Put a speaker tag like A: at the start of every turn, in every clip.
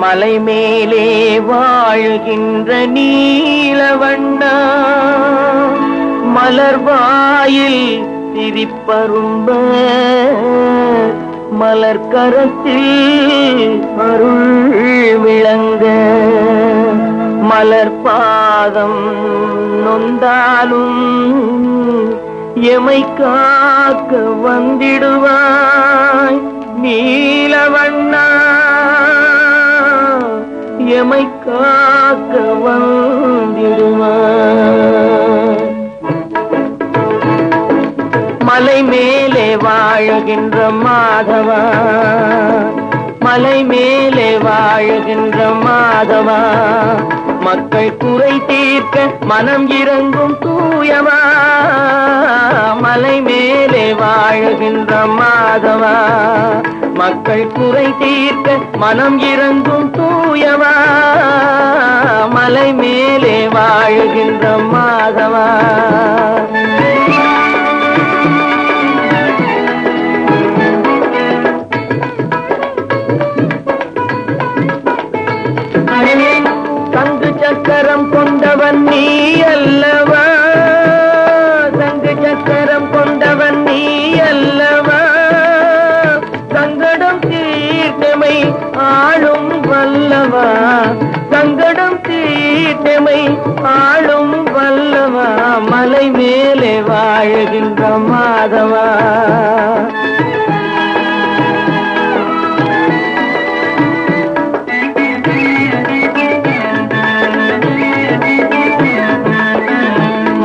A: மலை மேலே வாழுகின்ற நீலவண்ணா. மலர்வாயில் திரிப்பரும்ப மலர் கரத்தில் அருள் விளங்க மலர் பாதம் நொந்தாலும் எமை காக்க வந்திடுவாய். காக்க வந்திடுவாய் மலை மேலே வாழுகின்ற மாதவா? மலை மேலே வாழுகின்ற மாதவா? மக்கள் குறை தீர்க்க மனம் இறங்கும் தூயவா? மலை மேலே வாழுகின்ற மாதவா? மக்கள் குறை தீர்க்க மனம் இறங்கும் தூயவா? மலை மேலே வாழுகின்ற மாதவா. தங்கு சக்கரம் கொண்டவன் நீ. தீர்த்தமை ஆளும் வல்லவா? சங்கடம் தீர்த்தமை ஆளும் வல்லவா? மலை மேலே வாழுகின்ற மாதவா?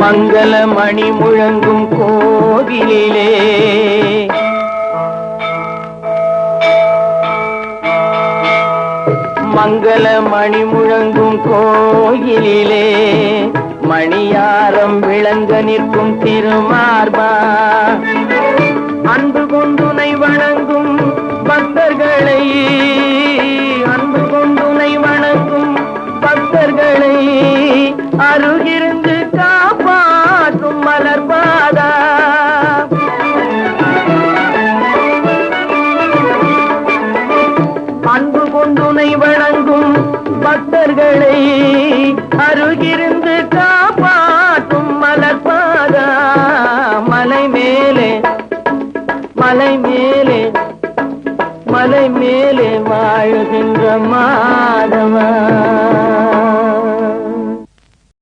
A: மங்கள மணி முழங்கும் கோவிலே மங்கள மணி முழங்கும் கோயிலிலே மணியாரம் விளங்க நிற்கும் திருமார்பா. அன்பு கொண்டுனை வணங்கும் பக்தர்களை அன்பு கொண்டுனை வணங்கும் பக்தர்களை அருகிருந்து பக்தர்களை அருகிருந்து காப்பாற்றும் மலர்பாதா மலை மேலே மலை மேலே மலை மேலே வாழுகின்ற மாதவா